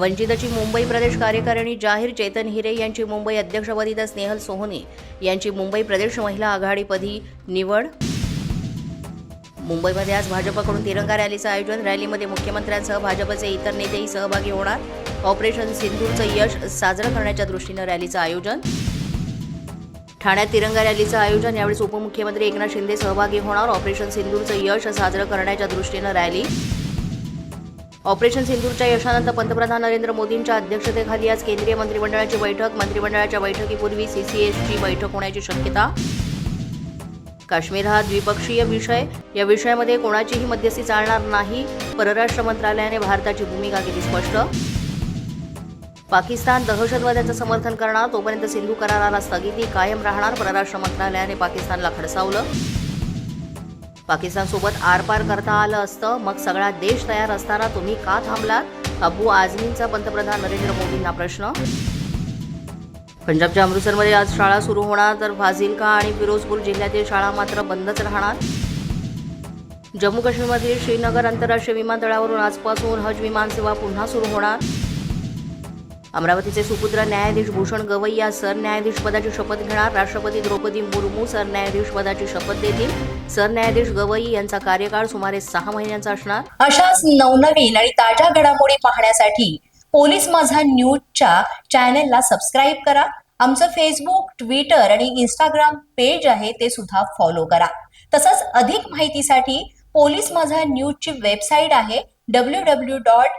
वंचितची मुंबई प्रदेश कार्यकारिणी जाहीर चेतन हिरे यांची मुंबई अध्यक्षपदी तर स्नेहल सोहोनी यांची मुंबई प्रदेश महिला आघाडीपदी निवड. मुंबईमध्ये आज भाजपकडून तिरंगा रॅलीचं आयोजन. रॅलीमध्ये मुख्यमंत्र्यांसह भाजपचे इतर नेतेही सहभागी होणार. ऑपरेशन सिंधूरचं यश साजरं करण्याच्या दृष्टीनं रॅलीचं आयोजन. ठाण्यात तिरंगा रॅलीचं आयोजन. यावेळी उपमुख्यमंत्री एकनाथ शिंदे सहभागी होणार. ऑपरेशन सिंधूरचं यश साजरं करण्याच्या दृष्टीनं रॅली. ऑपरेशन सिंधूरच्या यशानंतर पंतप्रधान नरेंद्र मोदींच्या अध्यक्षतेखाली आज केंद्रीय मंत्रिमंडळाची बैठक. मंत्रिमंडळाच्या बैठकीपूर्वी सीसीएसची बैठक होण्याची शक्यता. काश्मीर हा द्विपक्षीय विषय. या विषयामध्ये कोणाचीही मध्यस्थी चालणार नाही. परराष्ट्र मंत्रालयाने भारताची भूमिका केली स्पष्ट. पाकिस्तान दहशतवाद्याचं समर्थन करणार तोपर्यंत सिंधू कराराला स्थगिती कायम राहणार परराष्ट्र मंत्रालयाने पाकिस्तानला खडसावलं. पाकिस्तानसोबत आरपार करता आलं असतं. मग सगळा देश तयार असताना तुम्ही का थांबलात? अबू आझमींचा पंतप्रधान नरेंद्र मोदींना प्रश्न? पंजाबच्या अमृतसरमध्ये आज शाळा सुरू होणार तर फाझिलका आणि फिरोजपूर जिल्ह्यातील शाळा मात्र बंदच राहणार. जम्मू काश्मीरमधील श्रीनगर आंतरराष्ट्रीय विमानतळावरून आजपासून हज विमानसेवा पुन्हा सुरू होणार. अमरावतीचे सुपुत्र न्यायाधीश भूषण गवई या सरन्यायाधीश पदाची शपथ घेणार राष्ट्रपती द्रौपदी मुर्मू सरन्यायाधीश पदाची शपथ देतील. सरन्यायाधीश गवई यांचा कार्यकाळ सुमारे सहा महिन्यांचा असणार. अशाच नवनवीन आणि ताज्या घडामोडी पाहण्यासाठी पोलीस माझा न्यूजच्या चॅनेलला सबस्क्राईब करा. आमचं फेसबुक ट्विटर आणि इंस्टाग्राम पेज आहे ते सुद्धा फॉलो करा. तसंच अधिक माहितीसाठी पोलीस माझा न्यूजची वेबसाईट आहे W W dot